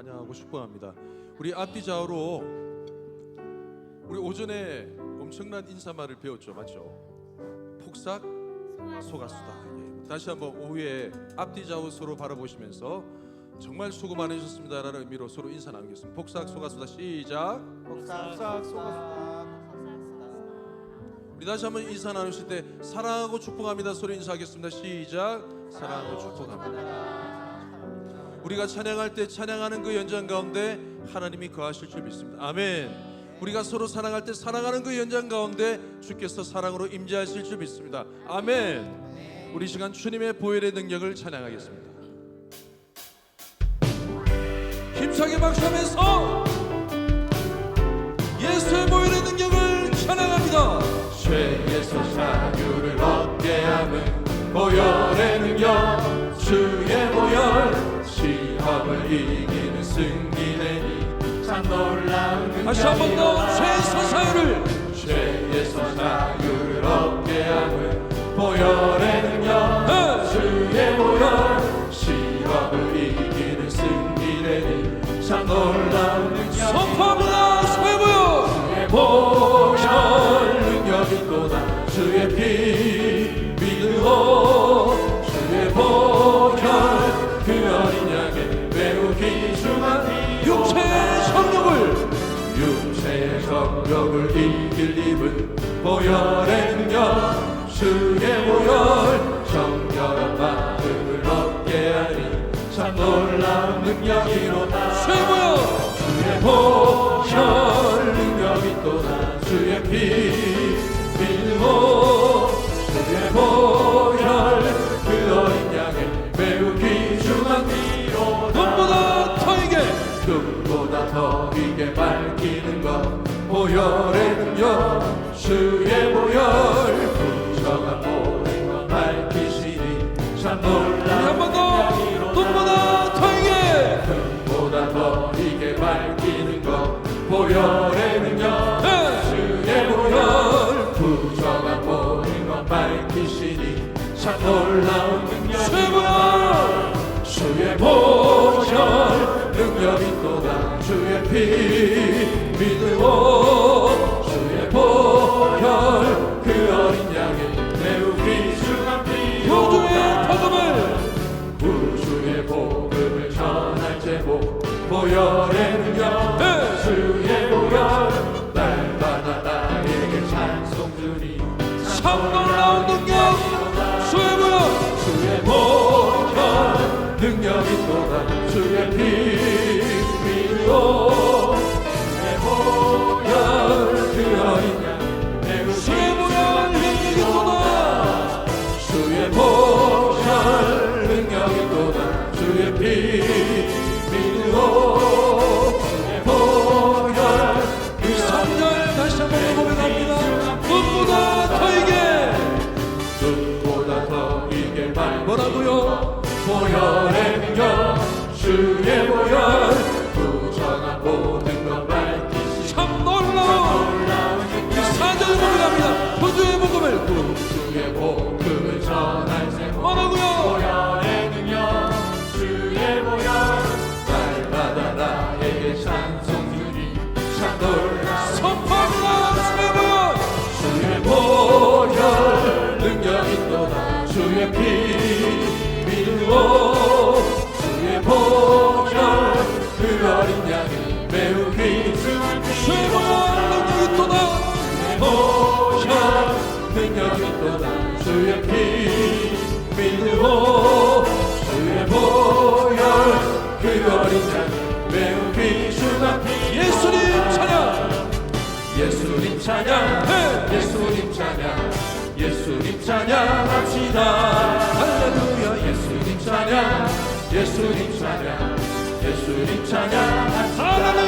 환영하고 축복합니다. 우리 앞뒤 좌우로 우리 오전에 엄청난 인사말을 배웠죠, 맞죠? 폭삭 소가수다. 예. 다시 한번 오후에 앞뒤 좌우 서로 바라보시면서 정말 수고 많으셨습니다라는 의미로 서로 인사 나누겠습니다. 폭삭 소가수다 시작. 복삭 소가수다. 우리 다시 한번 인사 나누실 때 사랑하고 축복합니다 소리 인사하겠습니다. 시작. 사랑하고 축복합니다. 우리가 찬양할 때 찬양하는 그 연장 가운데 하나님이 거하실 줄 믿습니다. 아멘. 우리가 서로 사랑할 때 사랑하는 그 연장 가운데 주께서 사랑으로 임재하실 줄 믿습니다. 아멘. 우리 시간 주님의 보혈의 능력을 찬양하겠습니다. 힘차게 박수하면서 예수의 보혈의 능력을 찬양합니다. 죄에서 자유를 얻게 하는 보혈의 능력 주의 보혈 이기는 승리되니 참 놀라운 다시 한 번 더 죄에서 자유를 죄에서 자유를 얻게 하는 보혈의 능력 네. 보혈의 능력 주의 보혈 정결한 마음을 얻게 하니 참 놀라운 능력이 보혈의 능력 네. 주의 보혈 날마다 나에게 찬송 주니 참 놀라운 능력 주의 보혈 주의 보혈 능력이 또다 주의 피 믿으 주의 피 믿으오. 주의 보혈 그 어린 양이 매우 귀중한 피 예수님 찬양. 예수님 찬양. 네. 예수님 찬양. 예수님 찬양합시다. 할렐루야. 예수님 찬양. 예수님 찬양. 예수님 찬양합시다. 할렐루야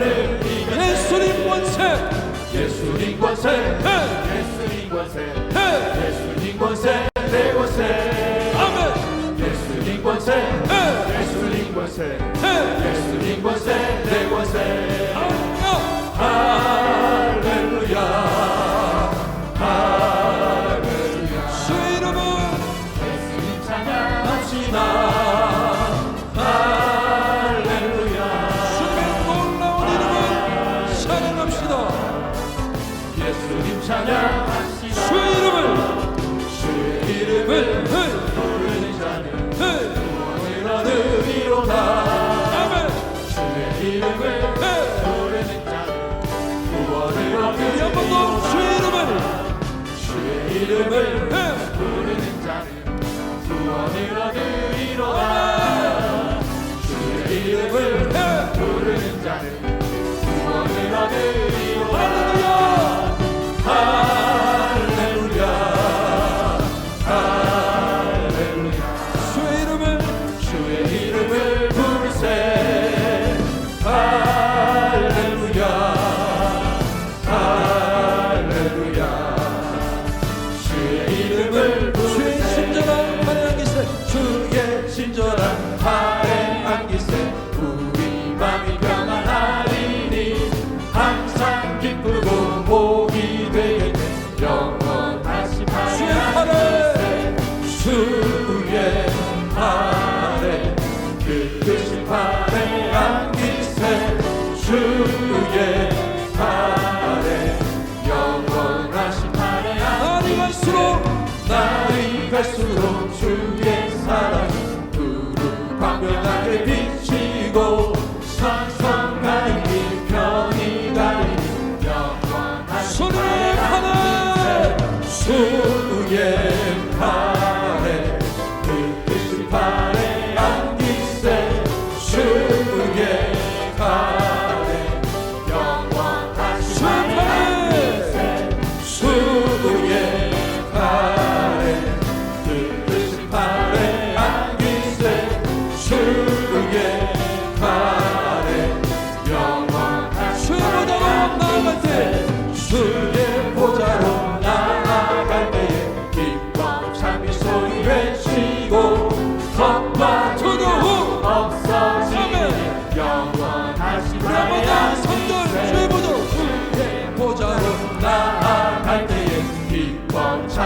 예수님 권세. 예수님 권세. 네. 예수님 권세. 네. 예수님 권세. honor.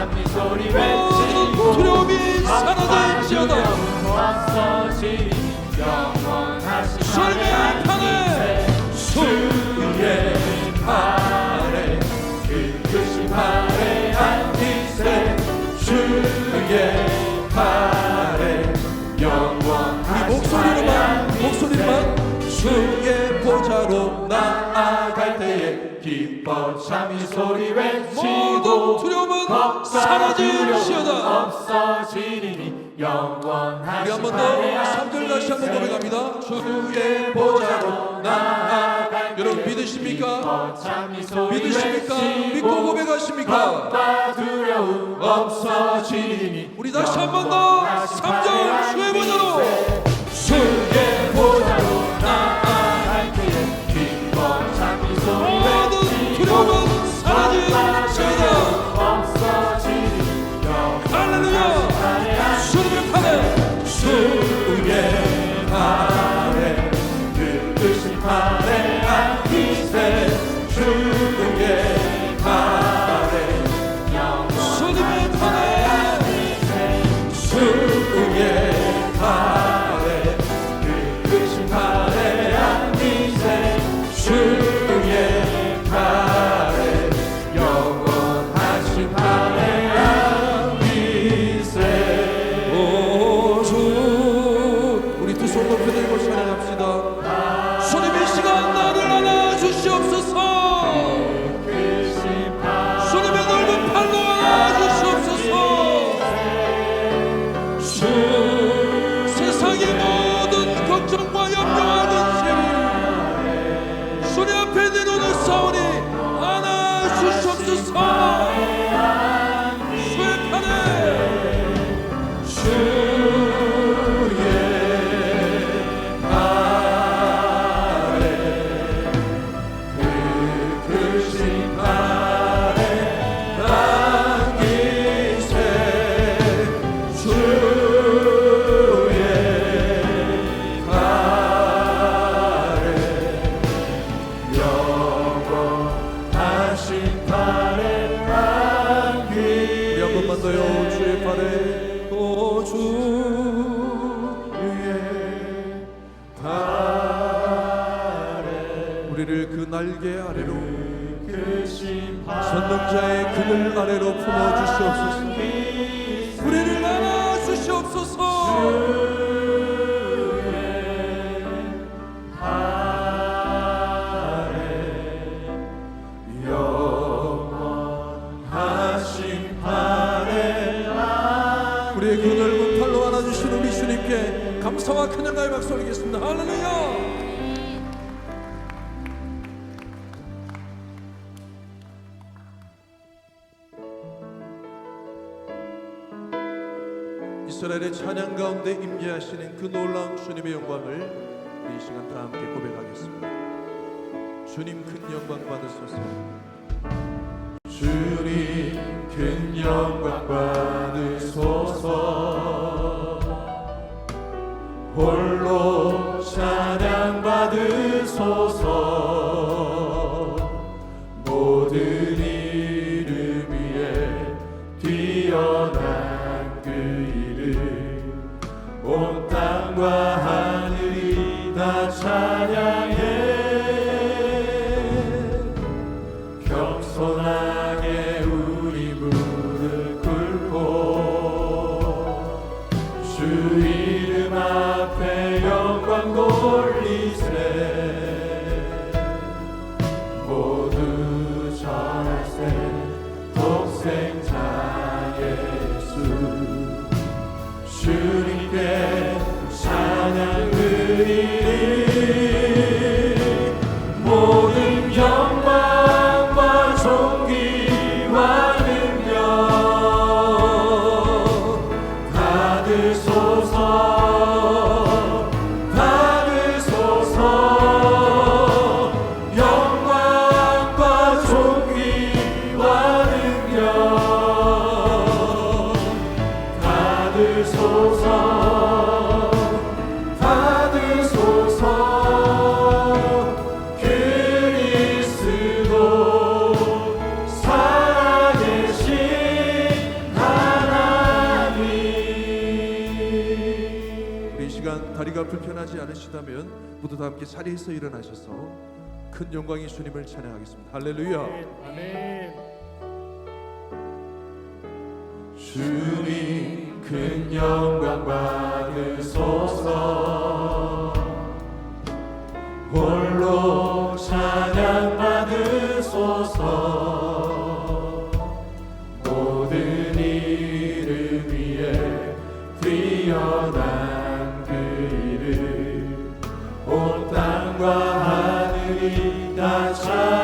찬미 소리 외치고 두려움이 사라질지어다. 없어진 영원하신 주님의 팔에 주의 팔에 그 끝이 팔에 앉으세 주의 팔에 영원하신 목소리로만 목소리로만 기뻐 참이 소리 외치고 두려움은 사라질시어다 없어지리니 우리 영원하신 한 번더 삼절 다시 한번 고백합니다 주의 보좌로 나아 여러분 믿으십니까? 믿으십니까? 믿고 고백하십니까? 겁과 두려움 없어지리니 우리 다시 한 번 더 영원하신 주의 보좌로 전능자의 그늘 아래로 품어 주시옵소서. 우리를 안아 주시옵소서. 우리의 그 넓은 팔로 안아주신 우리 주님께 감사와 찬양가의 박수 올리겠습니다. 할렐루야 찬양 가운데 임재하시는 그 놀라운 주님의 영광을 이 시간 다 함께 고백하겠습니다. 주님 큰 영광 받으소서. 주님 큰 영광 받으소서. 홀로 찬양 받으소서 다리가 불편하지 않으시다면 모두 다 함께 자리에서 일어나셔서 큰 영광의 주님을 찬양하겠습니다. 할렐루야. 아멘. 주님 큰 영광 받으소서. 홀로 찬양 받으소서. 모든 이름 위에 뛰어난 그다 찬양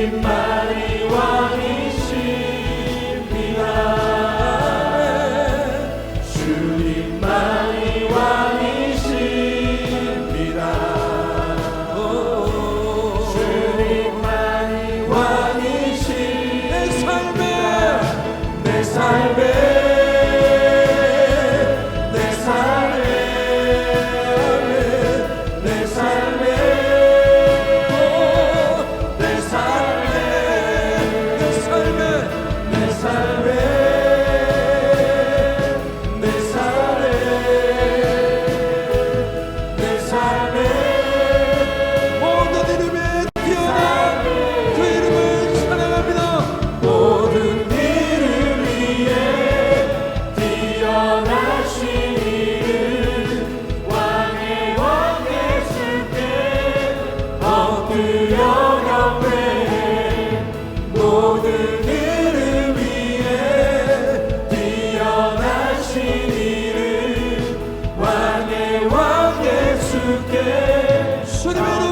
주님 for the.